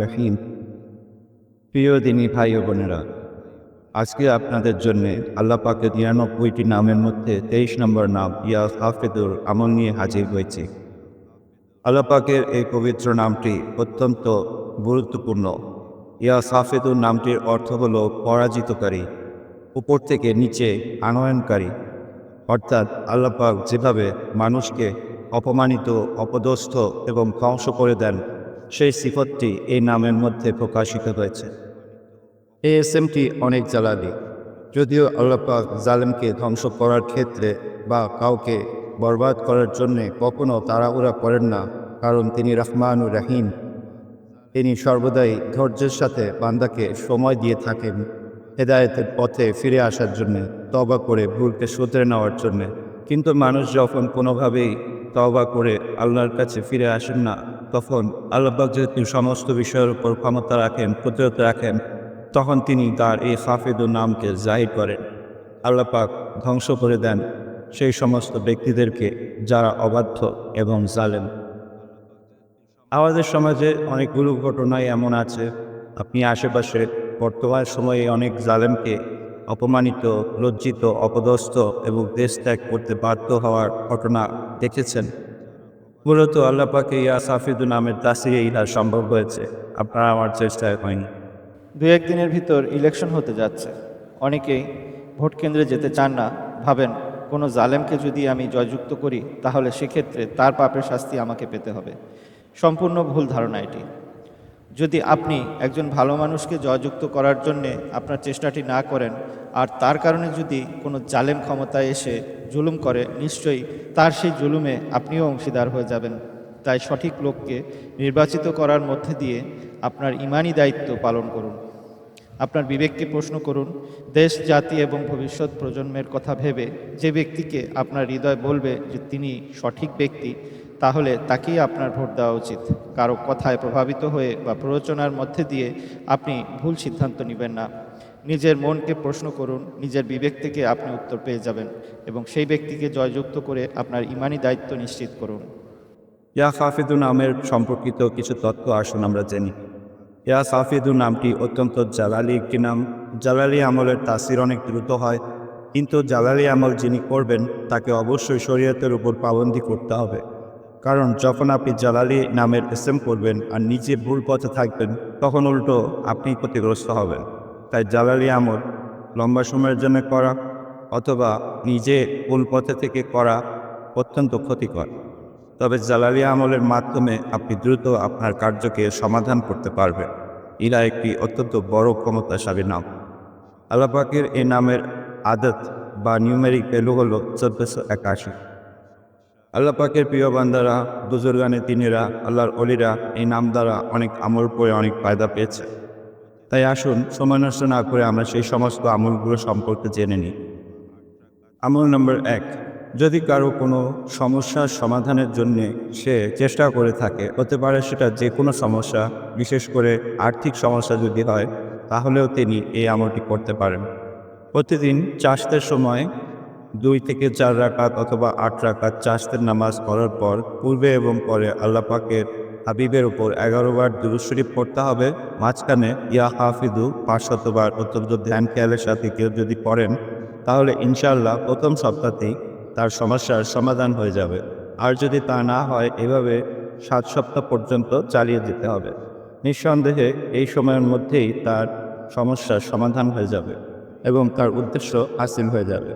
রহিম প্রিয় দিনী ভাই ও বোনেরা, আজকে আপনাদের জন্য আল্লাহ পাকের নিরানব্বইটি নামের মধ্যে তেইশ নম্বর নাম ইয়া হাফেদুর আমল নিয়ে হাজির হয়েছি। আল্লাহ পাকের এই পবিত্র নামটি অত্যন্ত গুরুত্বপূর্ণ। ইয়া সাফেদুর নামটির অর্থ হল পরাজিতকারী, উপর থেকে নিচে আনয়নকারী। অর্থাৎ আল্লাপাক যেভাবে মানুষকে অপমানিত, অপদস্থ এবং ধ্বংস করে দেন সেই সিফতটি এই নামের মধ্যে প্রকাশিত হয়েছে। এই এসএমটি অনেক জ্বালানি। যদিও আল্লাহ পাক জালেমকে ধ্বংস করার ক্ষেত্রে বা কাউকে বরবাদ করার জন্যে কখনও তাড়াহুড়া করেন না, কারণ তিনি রহমানুর রাহিম। তিনি সর্বদাই ধৈর্যের সাথে বান্দাকে সময় দিয়ে থাকেন, হেদায়েতের পথে ফিরে আসার জন্যে তবা করে ভুলকে শুধরে নেওয়ার জন্যে। কিন্তু মানুষ যখন কোনোভাবেই তবা করে আল্লাহর কাছে ফিরে আসেন না তখন আল্লাহবাক যেহেতু সমস্ত বিষয়ের উপর ক্ষমতা রাখেন প্রতিরোধ রাখেন, তখন তিনি তার এই হাফিদুর নামকে জাহির করেন। আল্লাহ পাক ধ্বংস করে দেন সেই সমস্ত ব্যক্তিদেরকে যারা অবাধ্য এবং জালেম। আমাদের সমাজে অনেকগুলো ঘটনাই এমন আছে। আপনি আশেপাশে বর্তমান সময়ে অনেক জালেমকে অপমানিত, লজ্জিত, অপদস্থ এবং দেশ ত্যাগ করতে বাধ্য হওয়ার ঘটনা দেখেছেন। মূলত আল্লাহ পাকে ইয়া সাফিদু নামের তাসিরে ইহা সম্ভব হয়েছে। আপনারা আমার চেষ্টায় হয়নি। দু একদিনের ভিতর ইলেকশন হতে যাচ্ছে। অনেকেই ভোট কেন্দ্রে যেতে চান না। ভাবেন, কোনো জালেমকে যদি আমি জয়যুক্ত করি, তাহলে সেক্ষেত্রে তার পাপের শাস্তি আমাকে পেতে হবে। সম্পূর্ণ ভুল ধারণা এটি। যদি আপনি একজন ভালো মানুষকে জয়যুক্ত করার জন্যে আপনার চেষ্টাটি না করেন, আর তার কারণে যদি কোনো জালেম ক্ষমতায় এসে জুলুম করে, নিশ্চয়ই তার সেই জুলুমে আপনিও অংশীদার হয়ে যাবেন। তাই সঠিক লোককে নির্বাচিত করার মধ্যে দিয়ে আপনার ইমানি দায়িত্ব পালন করুন। আপনার বিবেককে প্রশ্ন করুন, দেশ, জাতি এবং ভবিষ্যৎ প্রজন্মের কথা ভেবে যে ব্যক্তিকে আপনার হৃদয় বলবে যে তিনি সঠিক ব্যক্তি, তাহলে তাকেই আপনার ভোট দেওয়া উচিত। কারও কথায় প্রভাবিত হয়ে বা প্ররোচনার মধ্যে দিয়ে আপনি ভুল সিদ্ধান্ত নেবেন না। নিজের মনকে প্রশ্ন করুন, নিজের বিবেক থেকে আপনি উত্তর পেয়ে যাবেন এবং সেই ব্যক্তিকে জয়যুক্ত করে আপনার ইমানি দায়িত্ব নিশ্চিত করুন। ইয়া সাফিদু নামের সম্পর্কিত কিছু তথ্য আসুন আমরা জানি। ইয়া সাফিদু নামটি অত্যন্ত জালালি একটি নাম। জালালি আমলের তাসির অনেক দ্রুত হয়, কিন্তু জালালি আমল যিনি করবেন, তাকে অবশ্যই শরীয়তের উপর পাবন্দি করতে হবে। কারণ যখন আপনি জালালি নামের এসএম করবেন আর নিজে ভুল পথে থাকবেন, তখন উল্টো আপনি ক্ষতিগ্রস্ত হবেন। তাই জালালি আমল লম্বা সময়ের জন্য করা অথবা নিজে ভুল পথে থেকে করা অত্যন্ত ক্ষতিকর। তবে জালালি আমলের মাধ্যমে আপনি দ্রুত আপনার কার্যকে সমাধান করতে পারবেন। ইরা একটি অত্যন্ত বড় ক্ষমতাশালী নাম। আল্লাপাকের এই নামের আদত বা নিউমেরিক ভ্যালু হল চোদ্দশো একাশি। আল্লাপাকের প্রিয় বান্দারা, বুজুর্গানে তিনিরা, আল্লাহর অলিরা এই নাম দ্বারা অনেক আমল করে অনেক ফায়দা পেয়েছে। তাই আসুন, সময় নষ্ট না করে আমরা সেই সমস্ত আমলগুলো সম্পর্কে জেনে নিই। আমল নম্বর এক, যদি কারও কোনো সমস্যার সমাধানের জন্য সে চেষ্টা করে থাকে, হতে পারে সেটা যে কোনো সমস্যা, বিশেষ করে আর্থিক সমস্যা যদি হয়, তাহলেও তিনি এই আমলটি করতে পারেন। প্রতিদিন চাষতের সময় দুই থেকে চার রাকাত অথবা আট রাকাত চাষতের নামাজ পড়ার পর, পূর্বে এবং পরে আল্লাহ পাকের হাবিবের উপর এগারো বার দুরুশরীফ পড়তে হবে। মাঝখানে, ইয়া হাফিদু পাঁচশতবার অত্যন্ত ধ্যান খেয়ালের সাথে কেউ যদি পড়েন, তাহলে ইনশাল্লাহ প্রথম সপ্তাহতেই তার সমস্যার সমাধান হয়ে যাবে। আর যদি তা না হয়, এভাবে সাত সপ্তাহ পর্যন্ত চালিয়ে যেতে হবে। নিঃসন্দেহে, এই সময়ের মধ্যেই তার সমস্যার সমাধান হয়ে যাবে এবং তার উদ্দেশ্য হাসিল হয়ে যাবে।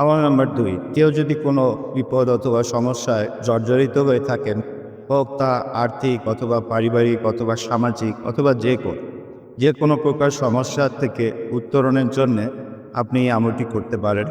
আমার নাম্বার দুই, কেউ যদি কোনো বিপদ অথবা সমস্যায় জর্জরিত হয়ে থাকেন হোক তা আর্থিক অথবা পারিবারিক অথবা সামাজিক অথবা যে কোনো যে কোনো প্রকার সমস্যা থেকে উত্তরণের জন্যে আপনি এই আমলটি করতে পারেন।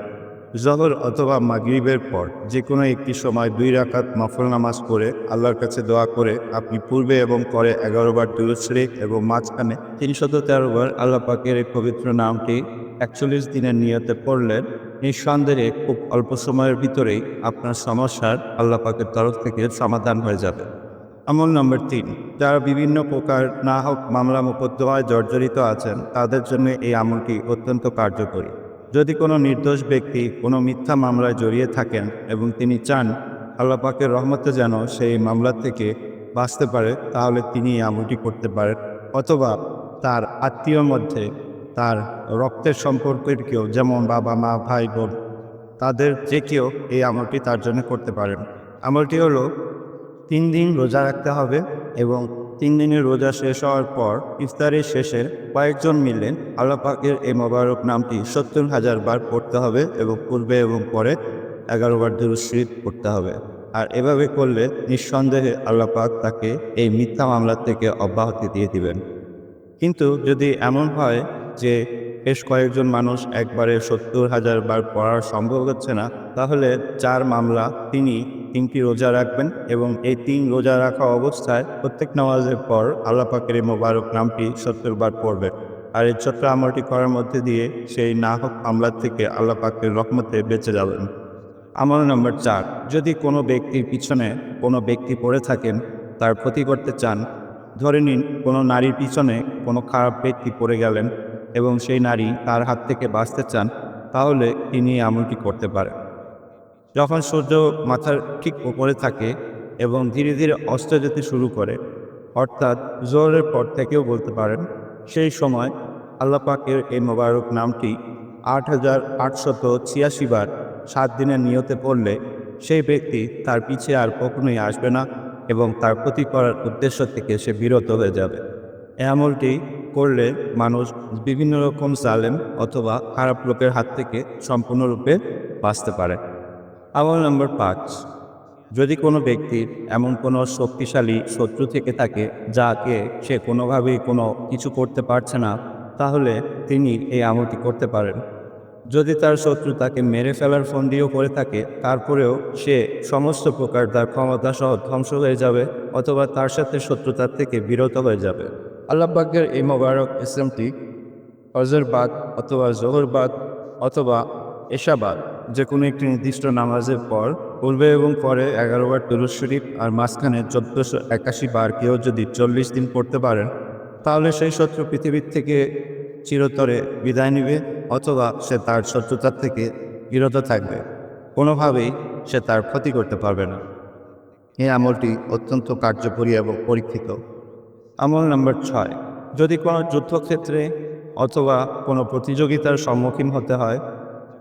জহর অথবা মাগরিবের পর যে কোনো একটি সময় দুই রাকাত নফল নামাজ পড়ে আল্লাহর কাছে দোয়া করে আপনি পূর্বে এবং পরে এগারো বার দুরুশরিক এবং মাঝখানে তিনশত তেরো বার আল্লাহ পাকের এই পবিত্র নামটি একচল্লিশ দিনের নিয়তে পড়লেন। নিঃসন্দেহে খুব অল্প সময়ের ভিতরেই আপনার সমস্যার আল্লাহ পাকের তরফ থেকে সমাধান হয়ে যাবে। আমল নম্বর তিন, যারা বিভিন্ন প্রকার না হোক মামলা মোকদ্দমায় জর্জরিত আছেন, তাদের জন্য এই আমলটি অত্যন্ত কার্যকরী। যদি কোনো নির্দোষ ব্যক্তি কোনো মিথ্যা মামলায় জড়িয়ে থাকেন এবং তিনি চান আল্লাহ পাকের রহমতে যেন সেই মামলা থেকে বাঁচতে পারে, তাহলে তিনি এই আমলটি করতে পারেন। অথবা তার আত্মীয়র মধ্যে তার রক্তের সম্পর্কের কেউ, যেমন বাবা, মা, ভাই, বোন, তাদের যে কেউ এই আমলটি তার জন্য করতে পারেন। আমলটি হলো, তিন দিন রোজা রাখতে হবে এবং তিন দিনের রোজা শেষ হওয়ার পর ইফতারের শেষে কয়েকজন মিলে আল্লাহ পাকের এই মোবারক নামটি সত্তর হাজার বার পড়তে হবে এবং পূর্বে এবং পরে এগারো বার দুরুশ্রীত পড়তে হবে। আর এভাবে করলে নিঃসন্দেহে আল্লাহ পাক তাকে এই মিথ্যা মামলা থেকে অব্যাহতি দিয়ে দিবেন। কিন্তু যদি এমন হয় যে বেশ কয়েকজন মানুষ একবারে সত্তর হাজার বার পড়ার সম্ভব হচ্ছে না, তাহলে চার মামলা তিনি তিনটি রোজা রাখবেন এবং এই তিন রোজা রাখা অবস্থায় প্রত্যেক নামাজের পর আল্লাহ পাকের এই মোবারক নামটি সত্তর বার পড়বেন। আর এই ছোট্ট আমলটি করার মধ্যে দিয়ে সেই না হোক মামলার থেকে আল্লাহ পাকের রহমতে বেঁচে যাবেন। আমল নম্বর চার, যদি কোনো ব্যক্তির পিছনে কোনো ব্যক্তি পড়ে থাকেন, তার ক্ষতি করতে চান, ধরে নিন কোনো নারীর পিছনে কোনো খারাপ ব্যক্তি পড়ে গেলেন এবং সেই নারী তার হাত থেকে বাঁচতে চান, তাহলে তিনি এই আমলটি করতে পারেন। যখন সূর্য মাথার ঠিক উপরে থাকে এবং ধীরে ধীরে অস্ত যেতে শুরু করে, অর্থাৎ জোরের পর থেকেও বলতে পারেন, সেই সময় আল্লাপাকের এই মোবারক নামটি আট হাজার আটশত ছিয়াশি বার সাত দিনের নিয়তে পড়লে সেই ব্যক্তি তার পিছে আর কখনোই আসবে না এবং তার ক্ষতি করার উদ্দেশ্য থেকে সে বিরত হয়ে যাবে। এই আমলটি করলে মানুষ বিভিন্ন রকম জালেম অথবা খারাপ লোকের হাত থেকে সম্পূর্ণরূপে বাঁচতে পারে। আমল নম্বর পাঁচ, যদি কোনো ব্যক্তির এমন কোনো শক্তিশালী শত্রু থেকে থাকে যাকে সে কোনোভাবেই কোনো কিছু করতে পারছে না, তাহলে তিনি এই আমলটি করতে পারেন। যদি তার শত্রু তাকে মেরে ফেলার ফন্দিও করে থাকে, তারপরেও সে সমস্ত প্রকার তার ক্ষমতা সহ ধ্বংস হয়ে যাবে অথবা তার সাথে শত্রুতার থেকে বিরত হয়ে যাবে। আল্লাহবাগের এই মোবারক ইসলামটি অজরবাদ অথবা জোহরবাদ অথবা এশাবাদ যে কোনো একটি নির্দিষ্ট নামাজের পর, পূর্বে এবং পরে এগারো বার তুরুজ শরীফ আর মাঝখানে চোদ্দোশো একাশি বার কেউ যদি চল্লিশ দিন পড়তে পারেন, তাহলে সেই শত্রু পৃথিবীর থেকে চিরতরে বিদায় নেবে অথবা সে তার শত্রুতার থেকে বিরত থাকবে। কোনোভাবেই সে তার ক্ষতি করতে পারবে না। এই আমলটি অত্যন্ত কার্যকরী এবং পরীক্ষিত। আমল নম্বর ছয়। যদি কোনো যুদ্ধক্ষেত্রে অথবা কোনো প্রতিযোগিতার সম্মুখীন হতে হয়,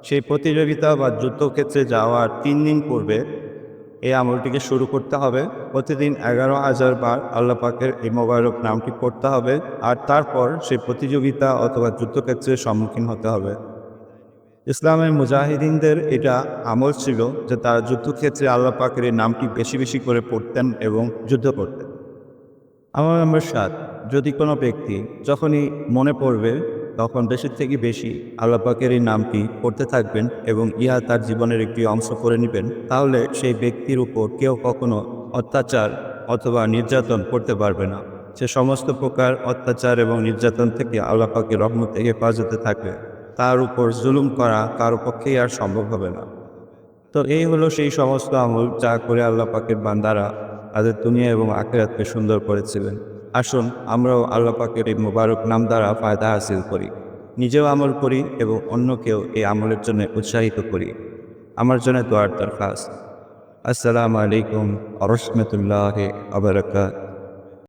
সেই প্রতিযোগিতা বা যুদ্ধক্ষেত্রে যাওয়ার তিন দিন পূর্বে এই আমলটিকে শুরু করতে হবে। প্রতিদিন এগারো হাজার বার আল্লাহ পাকের এই মোবারক নামটি পড়তে হবে আর তারপর সেই প্রতিযোগিতা অথবা যুদ্ধক্ষেত্রের সম্মুখীন হতে হবে। ইসলামের মুজাহিদিনদের এটা আমল ছিল যে তারা যুদ্ধক্ষেত্রে আল্লাহ পাকের এই নামটি বেশি বেশি করে পড়তেন এবং যুদ্ধ করতেন। আমার নম্বর সাত। যদি কোনো ব্যক্তি যখনই মনে পড়বে, তখন বেশি থেকে বেশি আল্লাহ পাকের এই নামটি পড়তে থাকবেন এবং ইহা তার জীবনের একটি অংশ করে নেবেন। তাহলে সেই ব্যক্তির উপর কেউ কখনো অত্যাচার অথবা নির্যাতন করতে পারবে না। সে সমস্ত প্রকার অত্যাচার এবং নির্যাতন থেকে আল্লাহ পাকের রহমত থেকে হেফাজতে থাকবে। তার উপর জুলুম করা কারও পক্ষেই আর সম্ভব হবে না। তো এই হলো সেই সমস্ত আমল যা করে আল্লাহ পাকের বান্দারা তাদের দুনিয়া এবং আখেরাতকে সুন্দর করেছিলেন। আসুন, আমরাও আল্লাহ পাকের এই মুবারক নাম দ্বারা ফায়দা হাসিল করি। নিজেও আমল করি এবং অন্যকেও এই আমলের জন্য উৎসাহিত করি। আমার জন্য দোয়ার দরখাস্ত। আসসালামু আলাইকুম আরহামতুল্লাহ আবরকাত